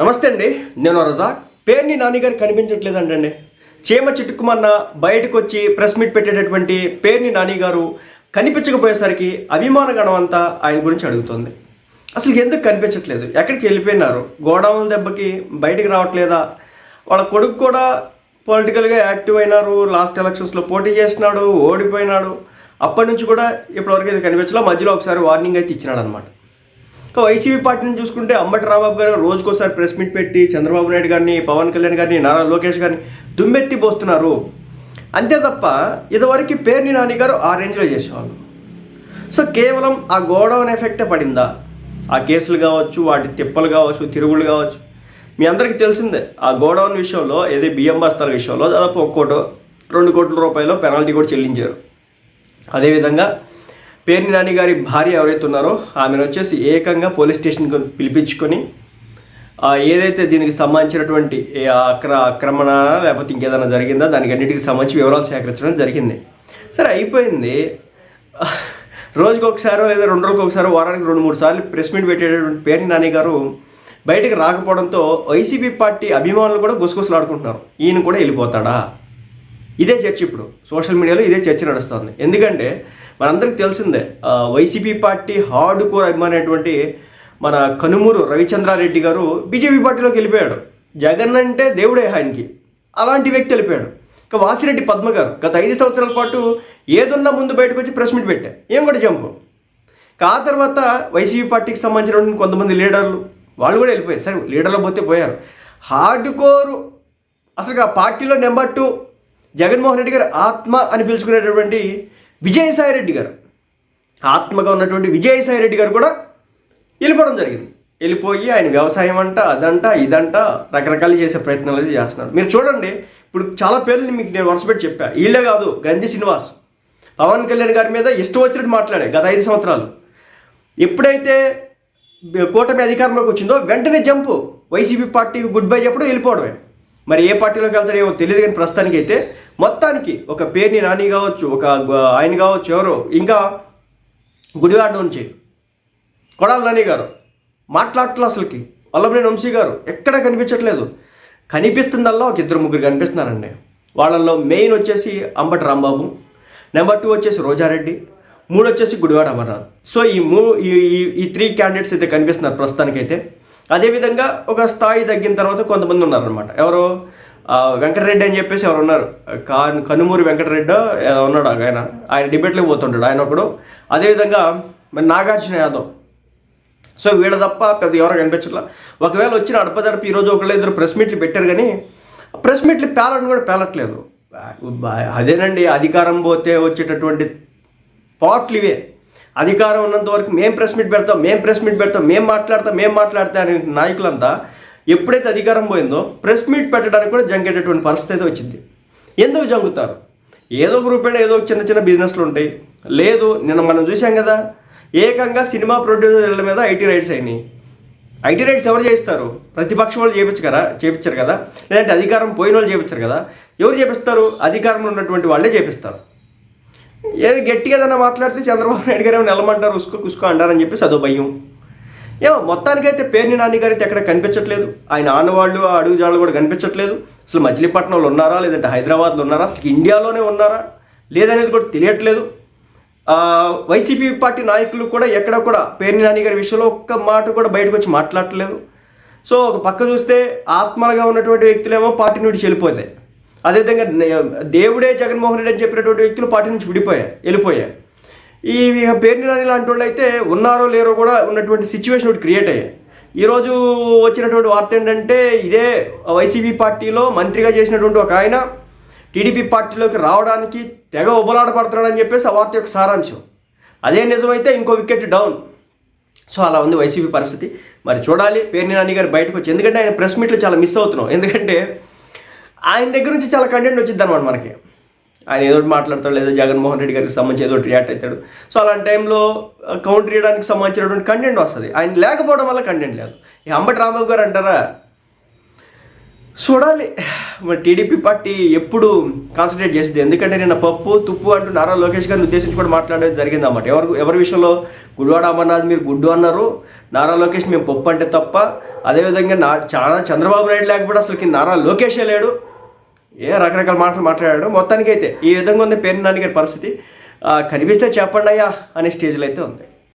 నమస్తే అండి నేను రజాక్ పేరుని నాన్నగారు కనిపించట్లేదంటండి. చీమ చిట్టుకుమన్న బయటకు వచ్చి ప్రెస్ మీట్ పెట్టేటటువంటి పేరుని నానిగారు కనిపించకపోయేసరికి అభిమానగణం అంతా ఆయన గురించి అడుగుతుంది. అసలు ఎందుకు కనిపించట్లేదు? ఎక్కడికి వెళ్ళిపోయినారు? గోడౌన్ల దెబ్బకి బయటికి రావట్లేదా? వాళ్ళ కొడుకు కూడా పొలిటికల్గా యాక్టివ్ అయినారు లాస్ట్ ఎలక్షన్స్లో పోటీ చేసినాడు ఓడిపోయినాడు. అప్పటి నుంచి కూడా ఇప్పటివరకు ఇది కనిపించలే. మధ్యలో ఒకసారి వార్నింగ్ అయితే ఇచ్చినాడు అనమాట వైసీపీ పార్టీని చూసుకుంటే అంబటి రాంబాబు గారు రోజుకోసారి ప్రెస్ మీట్ పెట్టి చంద్రబాబు నాయుడు గారిని పవన్ కళ్యాణ్ గారిని నారా లోకేష్ గారిని దుమ్మెత్తి పోస్తున్నారు. అంతే తప్ప ఇదివరకు పేర్ని నాని గారు ఆ రేంజ్లో చేసేవాళ్ళు. సో కేవలం ఆ గోడౌన్ ఎఫెక్టే పడిందా? ఆ కేసులు కావచ్చు వాటి తిప్పలు కావచ్చు తిరుగులు కావచ్చు. మీ అందరికీ తెలిసిందే ఆ గోడౌన్ విషయంలో ఏదో బియ్యం బస్తాల విషయంలో దాదాపు ఒక్కోటో రెండు కోట్ల రూపాయలు పెనాల్టీ కూడా చెల్లించారు. అదేవిధంగా పేర్ని నాని గారి భార్య ఎవరైతే ఉన్నారో ఆమెను వచ్చేసి ఏకంగా పోలీస్ స్టేషన్కి పిలిపించుకొని ఏదైతే దీనికి సంబంధించినటువంటి అక్ర ఆక్రమణ లేకపోతే ఇంకేదైనా జరిగిందా దానికి అన్నిటికి సంబంధించి వివరాలు సేకరించడం జరిగింది. సరే అయిపోయింది. రోజుకి ఒకసారి లేదా రెండు రోజులకు ఒకసారి వారానికి రెండు మూడు సార్లు ప్రెస్ మీట్ పెట్టేటటువంటి పేర్ని నాని గారు బయటకు రాకపోవడంతో వైసీపీ పార్టీ అభిమానులు కూడా గుసగుసలాడుకుంటున్నారు. ఈయన కూడా వెళ్ళిపోతాడా? ఇదే చర్చ ఇప్పుడు. సోషల్ మీడియాలో ఇదే చర్చ నడుస్తుంది. ఎందుకంటే మనందరికీ తెలిసిందే వైసీపీ పార్టీ హార్డ్ కోర్ అభిమానైనటువంటి మన కనుమూరు రవిచంద్రారెడ్డి గారు బీజేపీ పార్టీలోకి వెళ్ళిపోయాడు. జగన్ అంటే దేవుడే ఆయనకి. అలాంటి వ్యక్తి వెళ్ళిపోయాడు. ఇక వాసిరెడ్డి పద్మ గారు గత ఐదు సంవత్సరాల పాటు ఏదున్నా ముందు బయటకు వచ్చి ప్రెస్ మీట్ పెట్టా ఏం కూడా జంపు ఆ తర్వాత వైసీపీ పార్టీకి సంబంధించినటువంటి కొంతమంది లీడర్లు వాళ్ళు కూడా వెళ్ళిపోయారు. సరే లీడర్లు పోతే పోయారు. హార్డ్ కోరు అసలు ఆ పార్టీలో నెంబర్ టూ జగన్మోహన్ రెడ్డి గారు ఆత్మ అని పిలుచుకునేటటువంటి విజయసాయి రెడ్డి గారు. ఆత్మగా ఉన్నటువంటి విజయసాయి రెడ్డి గారు కూడా వెళ్ళిపోవడం జరిగింది. వెళ్ళిపోయి ఆయన వ్యవసాయం అంట అదంట ఇదంట రకరకాలు చేసే ప్రయత్నాలు అయితే చేస్తున్నాడు. మీరు చూడండి ఇప్పుడు చాలా పేర్లు మీకు నేను వరుసపెట్టి చెప్పా. వీళ్ళే కాదు గ్రంథి శ్రీనివాస్. పవన్ కళ్యాణ్ గారి మీద ఇష్టం వచ్చినట్టు మాట్లాడే గత ఐదు సంవత్సరాలు. ఎప్పుడైతే కూటమి అధికారంలోకి వచ్చిందో వెంటనే జంపు. వైసీపీ పార్టీకి గుడ్ బై చెప్పడం వెళ్ళిపోవడమే. మరి ఏ పార్టీలోకి వెళ్తాడేమో తెలియదు కానీ ప్రస్తుతానికి అయితే మొత్తానికి ఒక పేరుని నాని కావచ్చు ఒక ఆయన కావచ్చు ఎవరు ఇంకా గుడివాడ నుంచి కొడాల నాని గారు మాట్లాడటం అసలుకి. వల్లభనేని వంశీ గారు ఎక్కడ కనిపించట్లేదు. కనిపిస్తుందల్లా ఒక ఇద్దరు ముగ్గురు కనిపిస్తున్నారండి. వాళ్ళల్లో మెయిన్ వచ్చేసి అంబటి రాంబాబు నెంబర్ టూ వచ్చేసి రోజారెడ్డి మూడు వచ్చేసి గుడివాడ అమర్నాథ్. సో ఈ మూ ఈ ఈ- ఈ త్రీ క్యాండిడేట్స్ అయితే కనిపిస్తున్నారు ప్రస్తుతానికైతే. అదేవిధంగా ఒక స్థాయి తగ్గిన తర్వాత కొంతమంది ఉన్నారనమాట ఎవరు? వెంకటరెడ్డి అని చెప్పేసి ఎవరు ఉన్నారు. కా కనుమూరి వెంకటరెడ్డి ఏదో ఉన్నాడు ఆయన. ఆయన డిబేట్లోకి పోతుంటాడు. ఆయన ఒకడు. అదేవిధంగా మరి నాగార్జున యాదవ్. సో వీళ్ళ తప్ప పెద్ద ఎవరు కనిపించట్లా. ఒకవేళ వచ్చిన అడపదడప ఈరోజు ఒకళ్ళు ఇద్దరు ప్రెస్ మీట్లు పెట్టారు కానీ ప్రెస్ మీట్లు పేలని కూడా పేలట్లేదు అదేనండి అధికారం పోతే వచ్చేటటువంటి పాట్లు ఇవే. అధికారం ఉన్నంత వరకు మేము ప్రెస్ మీట్ పెడతాం మేము ప్రెస్ మీట్ పెడతాం మేము మాట్లాడతాం మేము మాట్లాడతాం అనే నాయకులంతా ఎప్పుడైతే అధికారం పోయిందో ప్రెస్ మీట్ పెట్టడానికి కూడా జంకేటటువంటి పరిస్థితి అయితే వచ్చింది. ఎందుకు జంగుతారు ఏదో ఒక ఏదో చిన్న చిన్న బిజినెస్లు ఉంటాయి. లేదు నిన్న మనం చూసాం కదా ఏకంగా సినిమా ప్రొడ్యూసర్ల మీద ఐటీ రైట్స్ అయినాయి. ఐటీ రైట్స్ ఎవరు చేయిస్తారు? ప్రతిపక్షం వాళ్ళు చేయించగరా చేయించారు కదా. లేదంటే అధికారం పోయిన వాళ్ళు చేయించారు కదా. ఎవరు చేపిస్తారు? అధికారంలో ఉన్నటువంటి వాళ్ళే చేపిస్తారు. ఏది గట్టిగా ఏదైనా మాట్లాడితే చంద్రబాబు నాయుడు గారు ఏమైనా నిలమంటారు ఉసుకో కుసుకో అంటారని చెప్పి అదో భయం. ఏమో మొత్తానికైతే పేర్ని నాని గారు అయితే ఎక్కడ కనిపించట్లేదు. ఆయన ఆనవాళ్ళు ఆ అడుగుజాళ్ళు కూడా కనిపించట్లేదు. అసలు మచిలీపట్నంలో ఉన్నారా లేదంటే హైదరాబాద్లో ఉన్నారా అసలు ఇండియాలోనే ఉన్నారా లేదనేది కూడా తెలియట్లేదు. వైసీపీ పార్టీ నాయకులు కూడా ఎక్కడ కూడా పేర్ని నాని గారి విషయంలో ఒక్క మాట కూడా బయటకు వచ్చి మాట్లాడట్లేదు. సో ఒక పక్క చూస్తే ఆత్మలుగా ఉన్నటువంటి వ్యక్తులేమో పార్టీ నుండి చెల్లిపోతాయి అదేవిధంగా దేవుడే జగన్మోహన్ రెడ్డి అని చెప్పినటువంటి వ్యక్తులు పార్టీ నుంచి విడిపోయాయి వెళ్ళిపోయాయి. ఈ ఇక పేర్ని నాని లాంటి వాళ్ళు అయితే ఉన్నారో లేరో కూడా ఉన్నటువంటి సిచ్యువేషన్ ఒకటి క్రియేట్ అయ్యాయి. ఈరోజు వచ్చినటువంటి వార్త ఏంటంటే ఇదే వైసీపీ పార్టీలో మంత్రిగా చేసినటువంటి ఒక ఆయన టీడీపీ పార్టీలోకి రావడానికి తెగ ఉబలాడపడుతున్నాడని చెప్పేసి ఆ వార్త యొక్క సారాంశం. అదే నిజమైతే ఇంకో వికెట్ డౌన్ సో అలా ఉంది వైసీపీ పరిస్థితి. మరి చూడాలి పేర్ని నాని గారు బయటకు వచ్చి ఎందుకంటే ఆయన ప్రెస్ మీట్లు చాలా మిస్ అవుతున్నాం. ఎందుకంటే ఆయన దగ్గర నుంచి చాలా కంటెంట్ వచ్చింది అనమాట మనకి. ఆయన ఏదో మాట్లాడతాడు లేదా జగన్మోహన్ రెడ్డి గారికి సంబంధించి ఏదో రియాక్ట్ అవుతాడు. సో అలాంటి టైంలో కౌంటర్ చేయడానికి సంబంధించినటువంటి కంటెంట్ వస్తుంది. ఆయన లేకపోవడం వల్ల కంటెంట్ లేదు. ఈ అంబటి రాంబాబు గారు అంటారా? చూడాలి. మరి టీడీపీ పార్టీ ఎప్పుడు కాన్సన్ట్రేట్ చేసింది ఎందుకంటే నిన్న పప్పు తుప్పు అంటూ నారా లోకేష్ గారిని ఉద్దేశించి కూడా మాట్లాడేది జరిగింది అన్నమాట ఎవరు ఎవరి విషయంలో గుడివాడ అమర్నాథ్ మీరు గుడ్డు అన్నారు నారా లోకేష్ మేము పప్పు అంటే తప్ప అదేవిధంగా నా చాలా చంద్రబాబు నాయుడు లేకపోతే అసలుకి నారా లోకేషే లేడు. ఏ రకరకాల మాటలు మాట్లాడాడు మొత్తానికైతే ఈ విధంగా ఉంది పేరు నాని పరిస్థితి. కనిపిస్తే చెప్పండి అయ్యా అనే స్టేజ్లో అయితే ఉంది.